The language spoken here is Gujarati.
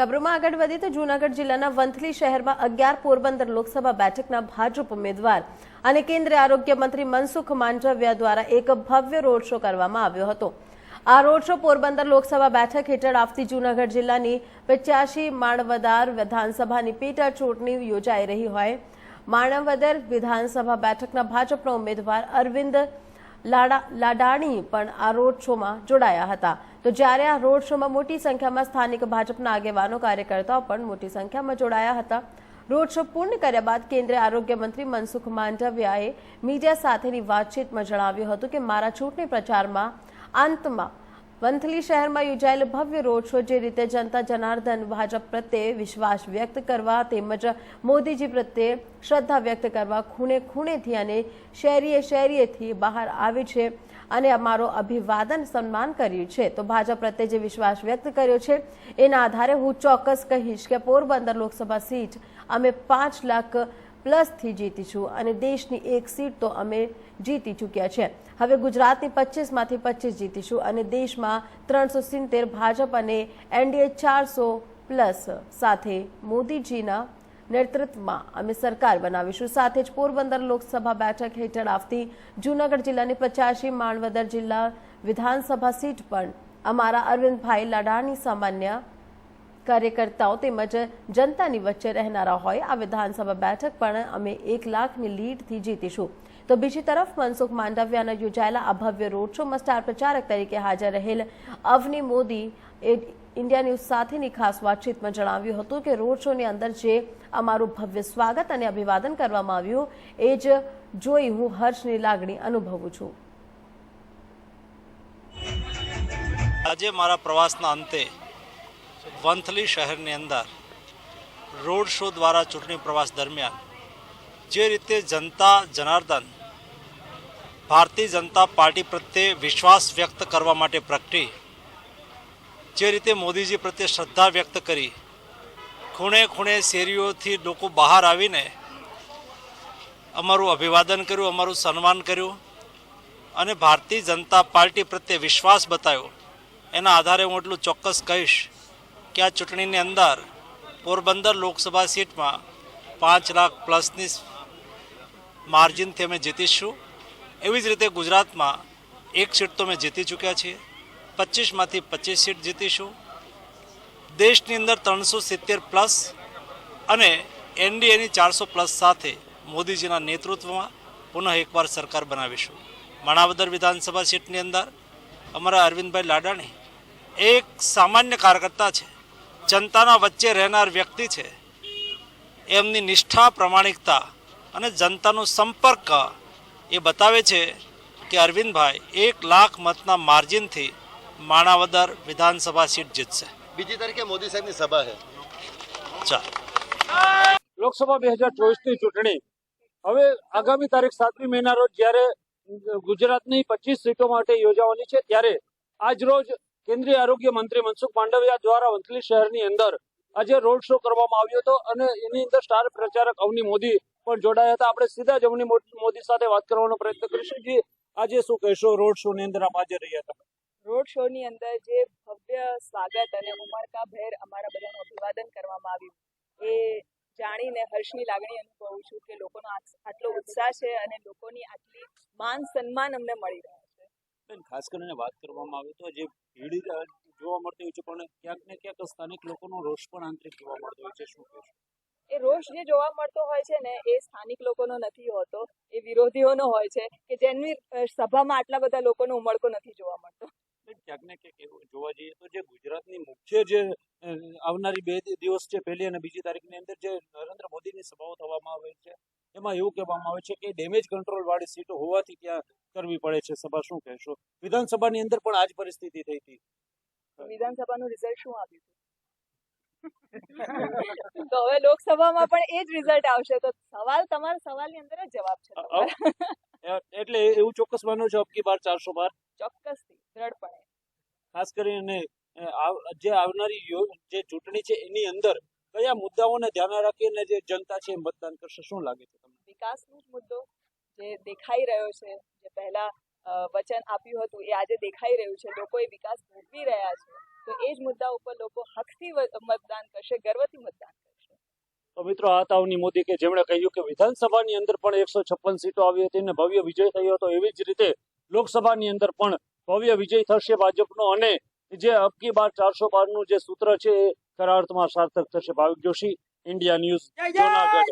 ખબરોમાં આગળ વધીએ તો જૂનાગઢ જિલ્લાના વંથલી શહેરમાં અગિયાર પોરબંદર લોકસભા બેઠકના ભાજપ ઉમેદવાર અને કેન્દ્રીય આરોગ્ય મંત્રી મનસુખ માંડવિયા દ્વારા એક ભવ્ય રોડ શો કરવામાં આવ્યો હતો. આ રોડ શો પોરબંદર લોકસભા બેઠક હેઠળ આવતી જૂનાગઢ જિલ્લાની પચ્યાસી માણવદાર વિધાનસભાની પેટા ચૂંટણી યોજાઈ રહી હોય. માણવદર વિધાનસભા બેઠકના ભાજપના ઉમેદવાર અરવિંદ લાડા લાડાણી પણ આ રોડ શોમાં જોડાયા હતા. તો જ્યારે આ રોડ શોમાં મોટી સંખ્યામાં સ્થાનિક ભાજપના આગેવાનો, કાર્યકર્તાઓ પણ મોટી સંખ્યામાં જોડાયા હતા. રોડ શો પૂર્ણ કર્યા બાદ કેન્દ્રીય આરોગ્ય મંત્રી મનસુખ માંડવિયાએ મીડિયા સાથેની વાતચીતમાં જણાવ્યું હતું કે મારા ચૂંટણી પ્રચારમાં, અંતમાં વંથલી શહેરમાં યોજાયેલ ભવ્ય રોડ શો, જે રીતે જનતા જનાર્દન, ભાજપ પ્રત્યે વિશ્વાસ વ્યક્ત કરવા તેમજ મોદીજી પ્રત્યે શ્રદ્ધા વ્યક્ત કરવા ખૂણે ખૂણેથી અને શેરીએ શેરીએથી બહાર આવી છે અને અમારો અભિવાદન, સન્માન કર્યું છે. તો ભાજપ પ્રત્યે જે વિશ્વાસ વ્યક્ત કર્યો છે, એના આધારે હું ચોક્કસ કહીશ કે પોરબંદર લોકસભા સીટ અમે પાંચ લાખ પ્લસથી જીતીશું અને દેશની એક સીટ તો અમે જીતી ચૂક્યા છે. હવે ગુજરાતની પચીસમાંથી પચીસ જીતીશું અને દેશમાં ત્રણસો સિત્તેર ભાજપ અને એનડીએ ચારસો પ્લસ સાથે મોદીજીના નેતૃત્વમાં અમે સરકાર બનાવીશું. સાથે જ પોરબંદર લોકસભા બેઠક હેઠળ આવતી જૂનાગઢ જિલ્લાની પચાસી, માણવદર જિલ્લા વિધાનસભા સીટ પણ અમારા અરવિંદભાઈ લાડાણી સામાન્ય કાર્યકર્તાઓ તેમજ જનતાની વચ્ચે રહેનારા હોય આ વિધાનસભા બેઠક પણ અમે એક લાખની લીડથી જીતીશું. તો બીજી તરફ મનસુખ માંડવિયાના યોજાયેલા આ ભવ્ય રોડ શોમાં સ્ટાર પ્રચારક તરીકે હાજર રહેલ અવની મોદી એ ઇન્ડિયા ન્યૂઝ સાથેની ખાસ વાતચીતમાં જણાવ્યું હતું કે રોડ શોની અંદર જે અમારું ભવ્ય સ્વાગત અને અભિવાદન કરવામાં આવ્યું, એ જ જોઈ હું હર્ષની લાગણી અનુભવું છું. આજે મારા પ્રવાસના અંતે વંથલી શહેરની અંદર રોડ શો દ્વારા ચૂંટણી પ્રવાસ દરમિયાન જે રીતે જનતા જનાર્દન, ભારતીય જનતા પાર્ટી પ્રત્યે વિશ્વાસ વ્યક્ત કરવા માટે પ્રગટી, જે રીતે મોદીજી પ્રત્યે શ્રદ્ધા વ્યક્ત કરી, ખૂણે ખૂણે શેરીઓથી લોકો બહાર આવીને અમારું અભિવાદન કર્યું, અમારું સન્માન કર્યું અને ભારતીય જનતા પાર્ટી પ્રત્યે વિશ્વાસ બતાવ્યો. એના આધારે હું એટલું ચોક્કસ કહીશ કે આ ચૂંટણીની અંદર પોરબંદર લોકસભા સીટમાં પાંચ લાખ પ્લસની માર્જિનથી અમે જીતીશું. એવી જ રીતે ગુજરાતમાં એક સીટ તો અમે જીતી ચૂક્યા છીએ. પચીસમાંથી પચીસ સીટ જીતીશું. દેશની અંદર ત્રણસો સિત્તેર પ્લસ અને એનડીએની ચારસો પ્લસ સાથે મોદીજીના નેતૃત્વમાં પુનઃ એકવાર સરકાર બનાવીશું. માણાવદર વિધાનસભા સીટની અંદર અમારા અરવિંદભાઈ લાડાણી એક સામાન્ય કાર્યકર્તા છે. જનતાના વચ્ચે રહેનાર વ્યક્તિ છે. એમની નિષ્ઠા પ્રમાણિકતા અને જનતાનો સંપર્ક એ બતાવે છે કે અરવિંદભાઈ એક લાખ મતના માર્જિનથી માણાવદર વિધાનસભા સીટ જીતશે. બીજી તારીખે મોદી સાહેબની સભા છે. ચાલ. લોકસભા બે હજાર ચોવીસની ચૂંટણી. હવે આગામી તારીખ સાતમી મહિના રોજ જ્યારે ગુજરાતની પચીસ સીટો માટે યોજાવાની છે ત્યારે આજ રોજ કેન્દ્રીય આરોગ્ય મંત્રી મનસુખ માંડવિયા દ્વારા વંથલી શહેરની અંદર આજે રોડ શો કરવામાં આવ્યો હતો અને એની અંદર સ્ટાર પ્રચારક અવની મોદી પણ જોડાયા હતા. આપણે સીધા જ અવની મોદી સાથે વાત કરવાનો પ્રયત્ન કરીશું જે આજે શું કહેશો? રોડ શો ની અંદર આપ રહ્યા હતા. રોડ શો ની અંદર જે ભવ્ય સ્વાગત અને ઉમળકા ભેર અમારા બધાનું અભિવાદન કરવામાં આવ્યું એ જાણીને હર્ષની લાગણી અનુભવું છું કે લોકોનો આટલો ઉત્સાહ છે અને લોકોની આટલી માન સન્માન અમને મળી રહ્યા બેન ખાસ કરીને વાત કરવામાં આવે તો જે ભીડ જોવા મળતી હોય છે પણ ક્યાંક ને ક્યાંક સ્થાનિક લોકોનો રોષ પણ આંતરિક જોવા મળતો હોય છે. શું કહેશો? એ રોષ જે જોવા મળતો હોય છે ને એ સ્થાનિક લોકોનો નથી હોતો એ વિરોધીઓનો હોય છે કે જેની સભામાં આટલા બધા લોકોનો ઉમળકો નથી જોવા મળતો. ક્યાંક ને ક્યાંક જોવા જઈએ તો જે ગુજરાતની મુખ્ય જે આવનારી બે દિવસ છે પહેલી અને બીજી તારીખની અંદર જે નરેન્દ્ર મોદીની સભાઓ થવામાં આવે છે. એમાં એવું કહેવામાં આવે છે કે ડેમેજ કંટ્રોલ વાળી સીટો હોવાથી ત્યાં કરવી પડે છે. સભા શું કહેશો? વિધાનસભાની અંદર પણ આજ પરિસ્થિતિ થઈ હતી. વિધાનસભાનું રિઝલ્ટ શું આવ્યું? તો હવે લોકસભામાં પણ એ જ રિઝલ્ટ આવશે. તો સવાલ તમારા સવાલની અંદર જ જવાબ છે એટલે એવું ચોક્કસ માનો છો અબકી બાર ચારસો બાર? ચોક્કસથી દ્રઢપણે. ખાસ કરીને જે આવનારી જે ચૂંટણી છે એની અંદર કયા મુદ્દાઓને ધ્યાને રાખીને જે જનતા છે એ મતદાન કરશે? શું લાગે છે તમને? વિકાસનો જ મુદ્દો જે દેખાઈ રહ્યો છે જે પહેલા વચન આપ્યું હતું એ આજે દેખાઈ રહ્યું છે. લોકો એ વિકાસ ભોગવી રહ્યા છે. તો એ જ મુદ્દા ઉપર લોકો હકથી મતદાન કરશે ગર્વથી મતદાન કરશે. તો મિત્રો આ તાવની મોદી કે જેમણે કહ્યું કે વિધાનસભાની અંદર પણ એકસો છપ્પન સીટો આવી હતી અને ભવ્ય વિજય થયો હતો એવી જ રીતે લોકસભાની અંદર પણ ભવ્ય વિજય થશે ભાજપનો અને જે અબકી બાર ચારસો બારનું જે સૂત્ર છે કરાવર્તમાં સાર્થક થશે. Bhavik Joshi India news Junagadh.